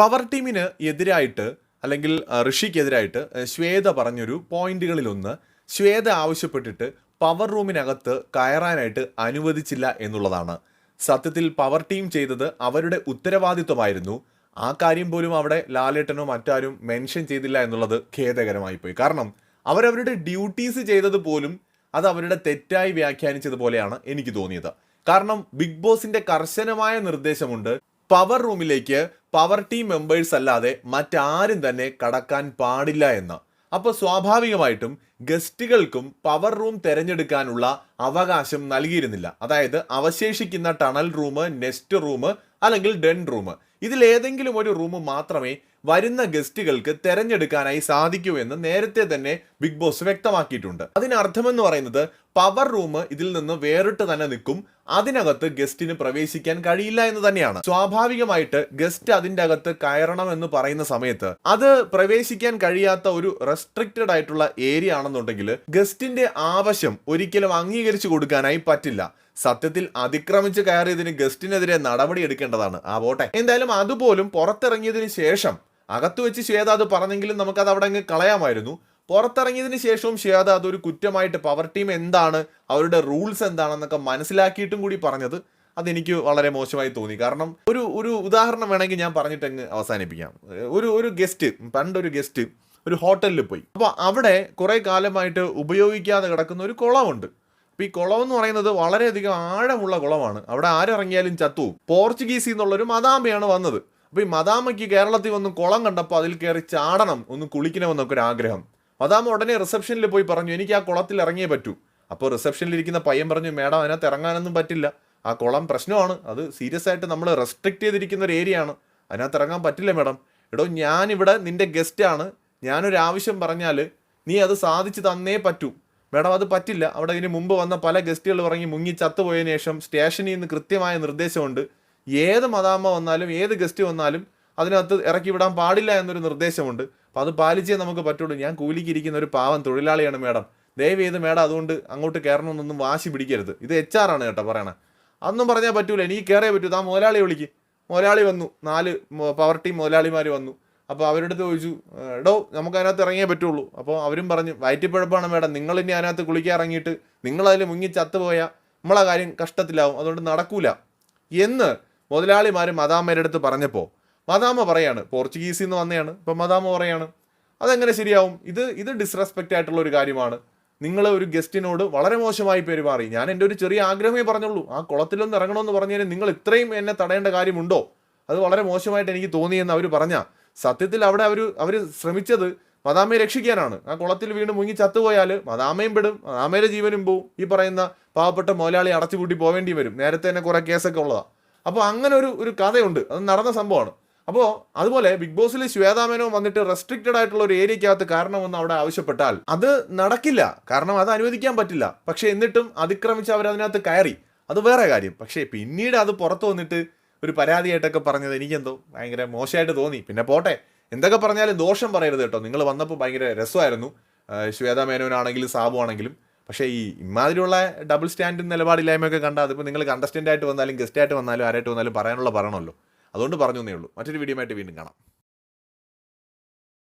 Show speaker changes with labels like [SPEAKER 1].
[SPEAKER 1] Power ടീമിന് എതിരായിട്ട് അല്ലെങ്കിൽ ഋഷിക്കെതിരായിട്ട് ശ്വേത പറഞ്ഞൊരു പോയിന്റുകളിലൊന്ന് ശ്വേത ആവശ്യപ്പെട്ടിട്ട് പവർ റൂമിനകത്ത് കയറാനായിട്ട് അനുവദിച്ചില്ല എന്നുള്ളതാണ്. സത്യത്തിൽ പവർ ടീം ചെയ്തത് അവരുടെ ഉത്തരവാദിത്വമായിരുന്നു. ആ കാര്യം പോലും അവിടെ ലാലേട്ടനോ മറ്റാരും മെൻഷൻ ചെയ്തില്ല എന്നുള്ളത് ഖേദകരമായി പോയി. കാരണം അവരവരുടെ ഡ്യൂട്ടീസ് ചെയ്തത് പോലും അത് അവരുടെ തെറ്റായി വ്യാഖ്യാനിച്ചതുപോലെയാണ് എനിക്ക് തോന്നിയത്. കാരണം ബിഗ് ബോസിന്റെ കർശനമായ നിർദ്ദേശമുണ്ട് പവർ റൂമിലേക്ക് പവർ ടീം മെമ്പേഴ്സ് അല്ലാതെ മറ്റാരും തന്നെ കടക്കാൻ പാടില്ല എന്ന്. അപ്പോൾ സ്വാഭാവികമായിട്ടും ഗസ്റ്റുകൾക്കും പവർ റൂം തിരഞ്ഞെടുക്കാനുള്ള അവകാശം നൽകിയിരുന്നില്ല. അതായത് അവശേഷിക്കുന്ന ടണൽ റൂം നെസ്റ്റ് റൂം അല്ലെങ്കിൽ ഡെൻ റൂം ഇതിലേതെങ്കിലും ഒരു റൂം മാത്രമേ വരുന്ന ഗസ്റ്റുകൾക്ക് തെരഞ്ഞെടുക്കാനായി സാധിക്കൂ എന്ന് നേരത്തെ തന്നെ ബിഗ് ബോസ് വ്യക്തമാക്കിയിട്ടുണ്ട്. അതിനർത്ഥമെന്ന് പറയുന്നത് പവർ റൂം ഇതിൽ നിന്ന് വേറിട്ട് തന്നെ നിൽക്കും. അതിനകത്ത് ഗസ്റ്റിന് പ്രവേശിക്കാൻ കഴിയില്ല എന്ന് തന്നെയാണ്. സ്വാഭാവികമായിട്ട് ഗസ്റ്റ് അതിന്റെ അകത്ത് കയറണം എന്ന് പറയുന്ന സമയത്ത് അത് പ്രവേശിക്കാൻ കഴിയാത്ത ഒരു റെസ്ട്രിക്റ്റഡ് ആയിട്ടുള്ള ഏരിയ ആണെന്നുണ്ടെങ്കിൽ ഗസ്റ്റിന്റെ ആവശ്യം ഒരിക്കലും അംഗീകരിച്ചു കൊടുക്കാനായി പറ്റില്ല. സത്യത്തിൽ അതിക്രമിച്ച് കയറിയതിന് ഗസ്റ്റിനെതിരെ നടപടി എടുക്കേണ്ടതാണ്. ആ പോട്ടെ. എന്തായാലും അതുപോലും പുറത്തിറങ്ങിയതിന് ശേഷം അകത്ത് വെച്ച് ശ്വേത അത് പറഞ്ഞെങ്കിലും നമുക്കത് അവിടെ അങ്ങ് കളയാമായിരുന്നു. പുറത്തിറങ്ങിയതിന് ശേഷവും ശ്വേത അതൊരു കുറ്റമായിട്ട് പവർ ടീം എന്താണ് അവരുടെ റൂൾസ് എന്താണെന്നൊക്കെ മനസ്സിലാക്കിയിട്ടും കൂടി പറഞ്ഞത് അതെനിക്ക് വളരെ മോശമായി തോന്നി. കാരണം ഒരു ഒരു ഉദാഹരണം വേണമെങ്കിൽ ഞാൻ പറഞ്ഞിട്ടങ്ങ് അവസാനിപ്പിക്കാം. ഒരു ഒരു ഗസ്റ്റ് പണ്ടൊരു ഗസ്റ്റ് ഒരു ഹോട്ടലിൽ പോയി. അപ്പോൾ അവിടെ കുറേ കാലമായിട്ട് ഉപയോഗിക്കാതെ കിടക്കുന്ന ഒരു കുളമുണ്ട്. അപ്പോൾ ഈ കുളം എന്ന് പറയുന്നത് വളരെയധികം ആഴമുള്ള കുളമാണ്. അവിടെ ആരിറങ്ങിയാലും ചത്തു പോർച്ചുഗീസിൽ നിന്നുള്ളൊരു മദാമയാണ് വന്നത്. അപ്പോൾ ഈ മദാമയ്ക്ക് കേരളത്തിൽ വന്ന് കുളം കണ്ടപ്പോൾ അതിൽ കയറി ചാടണം ഒന്ന് കുളിക്കണമെന്നൊക്കെ ഒരു ആഗ്രഹം. മദാമ ഉടനെ റിസപ്ഷനിൽ പോയി പറഞ്ഞു എനിക്ക് ആ കുളത്തിൽ ഇറങ്ങിയേ പറ്റൂ. അപ്പോൾ റിസപ്ഷനിൽ ഇരിക്കുന്ന പയ്യൻ പറഞ്ഞു മേഡം അതിനകത്ത് ഇറങ്ങാനൊന്നും പറ്റില്ല. ആ കുളം പ്രശ്നമാണ്. അത് സീരിയസ് ആയിട്ട് നമ്മൾ റെസ്ട്രിക്റ്റ് ചെയ്തിരിക്കുന്ന ഒരു ഏരിയ ആണ്. അതിനകത്ത് ഇറങ്ങാൻ പറ്റില്ല മേഡം. എടോ ഞാനിവിടെ നിന്റെ ഗസ്റ്റാണ് ഞാനൊരു ആവശ്യം പറഞ്ഞാൽ നീ അത് സാധിച്ചു തന്നേ പറ്റൂ. മേഡം അത് പറ്റില്ല. അവിടെ ഇതിന് മുമ്പ് വന്ന പല ഗസ്റ്റുകൾ ഇറങ്ങി മുങ്ങി ചത്തുപോയതിനു ശേഷം സ്റ്റേഷനിൽ നിന്ന് കൃത്യമായ നിർദ്ദേശമുണ്ട്. ഏത് മതാമ്മ വന്നാലും ഏത് ഗസ്റ്റ് വന്നാലും അതിനകത്ത് ഇറക്കി വിടാൻ പാടില്ല എന്നൊരു നിർദ്ദേശമുണ്ട്. അപ്പോൾ അത് പാലിച്ചേ നമുക്ക് പറ്റുള്ളൂ. ഞാൻ കൂലിക്ക് ഇരിക്കുന്ന ഒരു പാവം തൊഴിലാളിയാണ് മേഡം. ദയവ് ചെയ്ത് മേഡം അതുകൊണ്ട് അങ്ങോട്ട് കയറണമെന്നൊന്നും വാശി പിടിക്കരുത്. ഇത് എച്ച് ആർ ആണ് കേട്ടോ പറയണേ. അതൊന്നും പറഞ്ഞാൽ പറ്റൂല. എനിക്ക് കയറേ പറ്റൂ. താ മുതലാളി വിളിക്ക്. മുതലാളി വന്നു. നാല് പവർ ടീം മുതലാളിമാർ വന്നു. അപ്പോൾ അവരുടെ അടുത്ത് ചോദിച്ചു എടോ നമുക്ക് അതിനകത്ത് ഇറങ്ങിയേ പറ്റുള്ളൂ. അപ്പോൾ അവരും പറഞ്ഞു വയറ്റിപ്പഴപ്പാണ് മേഡം നിങ്ങൾ ഇനി അതിനകത്ത് കുളിക്കാൻ ഇറങ്ങിയിട്ട് നിങ്ങളതിൽ മുങ്ങി ചത്തുപോയാൽ നമ്മളെ കാര്യം കഷ്ടത്തിലാവും അതുകൊണ്ട് നടക്കൂല. എന്ന് മുതലാളിമാർ മദാമ്മയുടെ അടുത്ത് പറഞ്ഞപ്പോൾ മദാമ്മ പറയാണ് പോർച്ചുഗീസിൽ നിന്ന് വന്നതാണ് ഇപ്പം മദാമ്മ പറയാണ് അതെങ്ങനെ ശരിയാവും? ഇത് ഇത് ഡിസ്റെസ്പെക്റ്റ് ആയിട്ടുള്ള ഒരു കാര്യമാണ്. നിങ്ങൾ ഒരു ഗസ്റ്റിനോട് വളരെ മോശമായി പെരുമാറി. ഞാൻ എന്റെ ഒരു ചെറിയ ആഗ്രഹമേ പറഞ്ഞുള്ളൂ. ആ കുളത്തിലൊന്ന് ഇറങ്ങണമെന്ന് പറഞ്ഞാൽ നിങ്ങൾ ഇത്രയും എന്നെ തടയേണ്ട കാര്യമുണ്ടോ? അത് വളരെ മോശമായിട്ട് എനിക്ക് തോന്നിയെന്ന് അവർ പറഞ്ഞ സത്യത്തിൽ അവിടെ അവർ അവർ ശ്രമിച്ചത് മദാമയെ രക്ഷിക്കാനാണ്. ആ കുളത്തിൽ വീണ് മുങ്ങി ചത്തുപോയാൽ മദാമയും പെടും മദാമയുടെ ജീവനും പോവും. ഈ പറയുന്ന പാവപ്പെട്ട മുതലാളി അടച്ചുപൂട്ടി പോവേണ്ടി വരും. നേരത്തെ തന്നെ കുറേ കേസൊക്കെ ഉള്ളതാണ് അപ്പോൾ അങ്ങനെ ഒരു ഒരു കഥയുണ്ട്. അത് നടന്ന സംഭവമാണ്. അപ്പോൾ അതുപോലെ ബിഗ് ബോസിൽ ശ്വേതാമേനോ വന്നിട്ട് റെസ്ട്രിക്റ്റഡ് ആയിട്ടുള്ള ഒരു ഏരിയക്കകത്ത് കാരണമെന്ന് അവിടെ ആവശ്യപ്പെട്ടാൽ അത് നടക്കില്ല. കാരണം അത് അനുവദിക്കാൻ പറ്റില്ല. പക്ഷേ എന്നിട്ടും അതിക്രമിച്ച് അവർ അതിനകത്ത് കയറി. അത് വേറെ കാര്യം. പക്ഷേ പിന്നീട് അത് പുറത്തു വന്നിട്ട് ഒരു പരാതിയായിട്ടൊക്കെ പറഞ്ഞത് എനിക്കെന്തോ ഭയങ്കര മോശമായിട്ട് തോന്നി. പിന്നെ പോട്ടെ എന്തൊക്കെ പറഞ്ഞാലും ദോഷം പറയരുത് കേട്ടോ. നിങ്ങൾ വന്നപ്പോൾ ഭയങ്കര രസമായിരുന്നു. ശ്വേത മേനോനാണെങ്കിലും സാബു ആണെങ്കിലും. പക്ഷേ ഈ ഇമാതിരിയുള്ള ഡബിൾ സ്റ്റാൻഡ് നിലപാടില്ലായ്മയൊക്കെ കണ്ടാൽ അതിപ്പോൾ നിങ്ങൾ കണ്ടസ്റ്റന്റ് ആയിട്ട് വന്നാലും ഗസ്റ്റ് ആയിട്ട് വന്നാലും ആരായിട്ട് വന്നാലും പറയാനുള്ള പറയണമല്ലോ അതുകൊണ്ട് പറഞ്ഞു എന്നേ ഉള്ളൂ. മറ്റൊരു വീഡിയോ ആയിട്ട് വീണ്ടും കാണാം.